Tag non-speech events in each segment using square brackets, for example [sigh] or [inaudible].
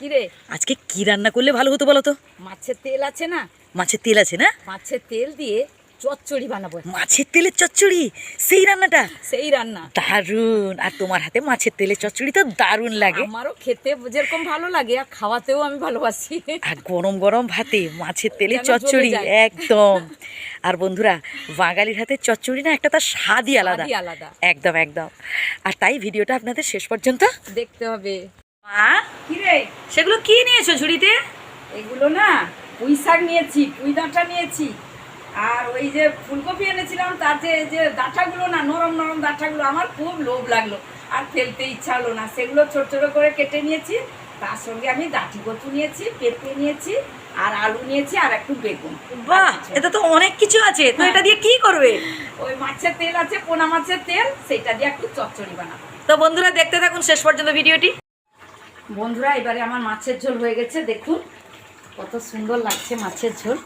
কিরে? আজকে কি রান্না করলে ভালো হতো বলো তো? মাছের তেল আছে না? মাছের তেল আছে না? মাছের তেল দিয়ে চচ্চড়ি বানাবো। মাছের তেলের চচ্চড়ি? সেই রান্নাটা? সেই রান্না। দারুণ। আর তোমার হাতে মাছের তেলের চচ্চড়ি তো দারুণ লাগে। আমারও খেতে যেরকম ভালো লাগে আর খাওয়াতেও আমি ভালোবাসি। আর গরম গরম ভাতে মাছের তেলের চচ্চড়ি একদম। আর বন্ধুরা বাঙালির হাতে চচ্চড়ি না একটা তার স্বাদই আলাদা। আলাদা। একদম একদম। আর তাই ভিডিওটা আপনাদের শেষ পর্যন্ত দেখতে হবে। মা? কিরে? সেগুলো কি নিয়েছো ঝুড়িতে? এগুলো না পুঁই শাক নিয়েছি পুঁই ডাঁটা নিয়েছি। আর ওই যে ফুলকপি এনেছিলাম তাতে যে ডাঁটাগুলো না নরম নরম ডাঁটাগুলো আমার খুব লোভ লাগল। আর ফেলতে ইচ্ছা হলো না সেগুলো ছোট ছোট করে কেটে নিয়েছি। তার সঙ্গে আমি দাঁটি কচু নিয়েছি পেঁপে নিয়েছি আর আলু নিয়েছি আর একটু বেগুন। বাহ এটা তো অনেক কিছু আছে। তো এটা দিয়ে কি করবে? ওই মাছের তেল আছে পোনা মাছের তেল সেটা দিয়ে একটু চচ্চড়ি বানাবো। তো বন্ধুরা দেখতে থাকুন শেষ পর্যন্ত ভিডিওটি। বন্ধুরা, এবারে আমার মাছের ঝোল হয়ে গেছে। দেখুন, কত সুন্দর লাগছে মাছের ঝোল।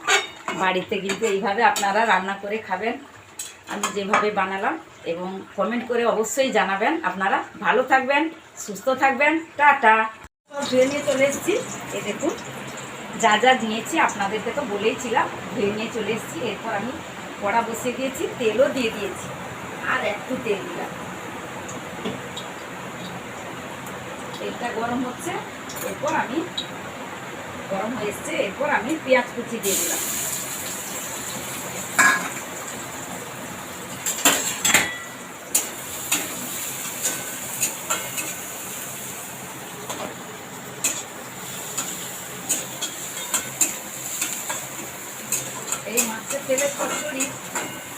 বাড়িতে কিন্তু এইভাবে আপনারা রান্না করে খাবেন। আমি যেভাবে বানালাম এবং কমেন্ট করে অবশ্যই জানাবেন। আপনারা ভালো থাকবেন, সুস্থ থাকবেন। টাটা। ধুয়ে নিয়ে চলে এসেছি। এ দেখুন, যা যা নিয়েছি আপনাদেরকে তো বলেইছিলাম, ধুয়ে নিয়ে চলে এসেছি। এরপর আমি কড়া বসিয়ে দিয়েছি, তেলও দিয়ে দিয়েছি। আর একটু তেল দিলাম। তেলটা গরম হচ্ছে, এরপর আমি গরম হয়ে এসছে, এরপর আমি পেঁয়াজ কুচি দিয়ে দিলাম। এই মাছের তেলের চচ্চড়ি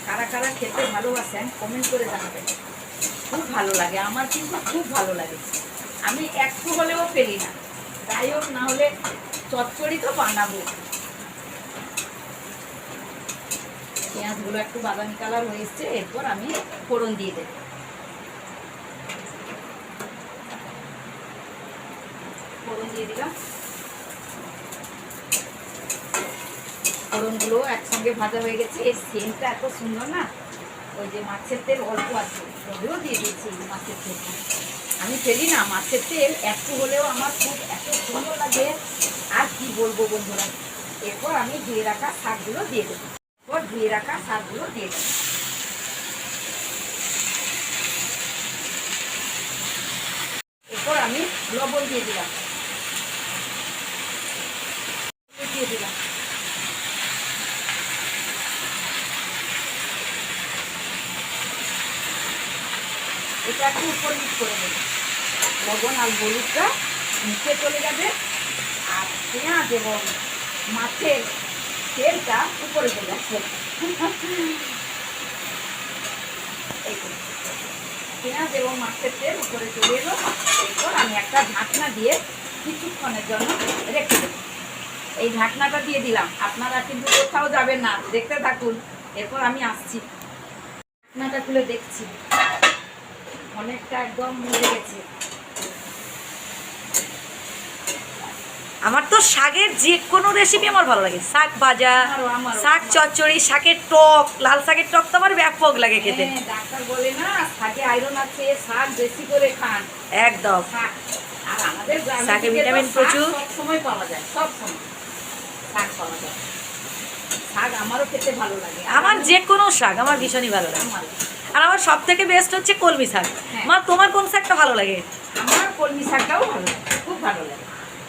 কারা কারা খেতে ভালোবাসেন কমেন্ট করে জানাবেন। খুব ভালো লাগে, আমার কিন্তু খুব ভালো লাগে। আমি একটু হলেও ফেলি না। যাই হোক, না হলে চচ্চড়ি তো বানাবো। পেঁয়াজগুলো একটু বাদামি কালার হয়ে এরপর আমি ফোড়ন দিয়ে দেব। ফোড়ন দিয়ে দিলাম। ফোড়নগুলো একসঙ্গে ভাজা হয়ে গেছে। এর সেন্টটা এত সুন্দর না, ওই যে মাছের তেল অল্প আছে তবেও দিয়ে দিয়েছি মাছের তেলটা। আমি ফেলি না, মাছের তেল, একটু হলেও আমার খুব এত সুন্দর লাগে। আর কি বলব বন্ধুরা? এরপর আমি ধুয়ে রাখা শাকগুলো দিয়ে দেবো। এরপর ধুয়ে রাখা শাকগুলো দিয়ে দেবো। এরপর আমি লবণ দিয়ে দিলাম দিয়ে দিলাম এটা একটু উপর নিচ করে দেবো। লবণ আর হলুদটা নিচে চলে যাবে আর পেঁয়াজ এবং মাছের তেলটা উপরে চলে তো। পেঁয়াজ এবং মাছের তেল উপরে চলে এলো। এরপর আমি একটা ঢাকনা দিয়ে কিছুক্ষণের জন্য রেখে দেবো। এই ঢাকনাটা দিয়ে দিলাম। আপনারা কিন্তু কোথাও যাবেন না। দেখতে থাকুন। এরপর আমি আসছি। ঢাকনাটা খুলে দেখছি। অনেকটা একদম মরে গেছে। আমার তো শাকের যে কোনো রেসিপি আমার ভালো লাগে। শাক ভাজা শাক চচ্চড়ি শাকের টক লাল শাকের টক তো আমার ব্যাপক লাগে খেতে। হ্যাঁ, ডাক্তার বলে না শাকে আয়রন আছে শাক বেশি করে খান। একদম। আর শাকে ভিটামিন প্রচুর। সময় পাওয়া যায় সব সময়। শাক পাওয়া যায়। শাক আমারও খেতে ভালো লাগে। আমার আমি- যে কোনো শাক আমার ভীষণই ভালো লাগে। আর আমার সব থেকে বেস্ট হচ্ছে কলমি শাক। হ্যাঁ। মা তোমার কোন শাকটা ভালো লাগে? আমার কলমি শাকটাও ভালো খুব ভালো লাগে।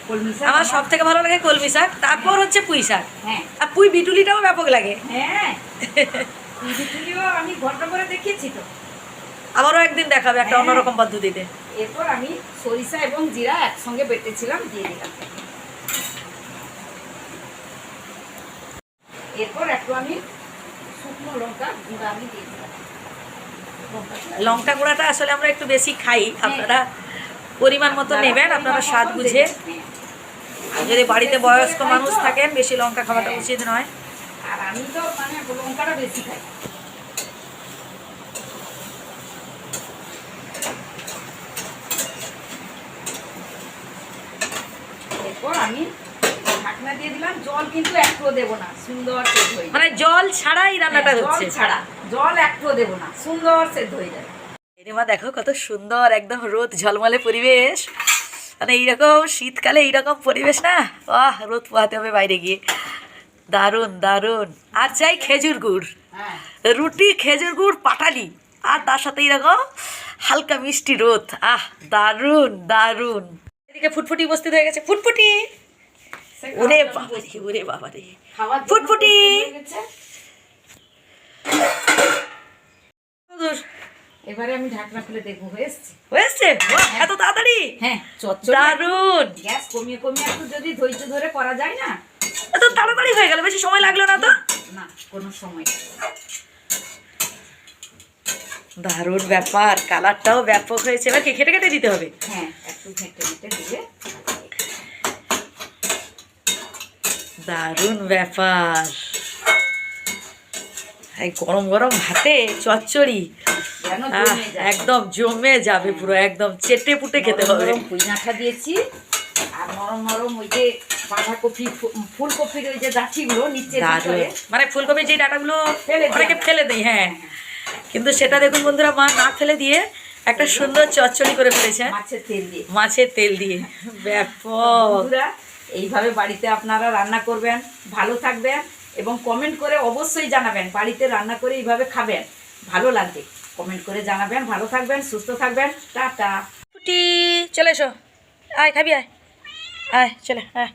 কলমি শাক আমার সব থেকে ভালো লাগে কলমি শাক তারপর হচ্ছে পুঁই শাক। হ্যাঁ। আর পুঁই বিটুলিটাও ব্যাপক লাগে। হ্যাঁ। [laughs] আমি করে দেখিয়েছি তো। আবারও একদিন দেখাবে একটা। অন্যরকম পদ্ধতিতে। এরপর আমি সরিষা এবং জিরা একসঙ্গে বেটেছিলাম দিয়ে দিলাম। এরপর একটু আমি শুকনো লঙ্কা গুঁড়া আমি দিয়ে দিলাম। লঙ্কা গুঁড়াটা আসলে আমরা একটু বেশি খাই। আপনারা পরিমাণ মতো নেবেন আপনারা স্বাদ বুঝে। যদি বাড়িতে বয়স্ক মানুষ থাকেন বেশি লঙ্কা খাওয়াটা। উচিত নয়। আর আমি তো মানে লঙ্কাটা বেশি খাই। আমি ঢাকনা দিয়ে দিলাম। জল কিন্তু একটুও দেবো না সুন্দর সেদ্ধ যাবে। মানে জল ছাড়াই রান্নাটা হ্যাঁ, হচ্ছে। ছাড়া। জল একটুও দেবো না সুন্দর সেদ্ধ হয়ে যাবে। দেখো কত সুন্দর একদম রোদ ঝলমলে পরিবেশ। মানে এইরকম শীতকালে এইরকম পরিবেশ না? আহ রোদ পোহাতে হবে বাইরে গিয়ে। দারুণ দারুণ। আর চাই খেজুর গুড়। হ্যাঁ। রুটি খেজুর গুড় পাটালি। আর তার সাথে এরকম হালকা মিষ্টি রোদ। আহ দারুণ দারুণ। এদিকে ফুটফুটি উপস্থিত হয়ে গেছে। ফুটফুটি! ওরে বাবা বসছি। ওরে খাওয়ার জন্য ফুটফুটি। প্রস্তুত হয়ে গেছে। দূর। এবারে আমি ঢাকনা খুলে দেখব হয়ে এসছে? হয়েছে এত তাড়াতাড়ি? হ্যাঁ দারুণ! গ্যাস কমিয়ে কমিয়ে একটু যদি ধৈর্য ধরে করা যায় না? এত তাড়াতাড়ি হয়ে গেল বেশি সময় লাগল না তো? না কোনো সময় দারুণ ব্যাপার কালারটাও ব্যাপক হয়েছে। এবার কি খেটে খেটে দিতে হবে। হ্যাঁ একটু ঘেঁটে ঘেঁটে দিয়ে দারুণ ব্যাপার। এই গরম গরম ভাতে চচ্চড়ি। একদম জমে যাবে পুরো একদম চেটে পুটে খেতে হবে। পুইনাঠা দিয়েছি আর নরম নরম ওই যে বাঁধাকপি ফুলকপির ওই যে গাছিগুলো নিচে মানে ফুলকপির যে ডাটাগুলো অনেকে ফেলে দেয় হ্যাঁ। কিন্তু সেটা দেখুন বন্ধুরা মা না ফেলে দিয়ে একটা সুন্দর চচ্চড়ি করে ফেলেছে। মাছের তেল দিয়ে। মাছের তেল দিয়ে। ব্যাপক। এইভাবে বাড়িতে আপনারা রান্না করবেন ভালো থাকবেন এবং কমেন্ট করে অবশ্যই জানাবেন বাড়িতে রান্না করে এইভাবে খাবেন ভালো লাগবে। কমেন্ট করে জানাবেন। ভালো থাকবেন, সুস্থ থাকবেন। টাটা। চলে এসো। আয়, খাবি, আয়। আয়, চলে, আয়।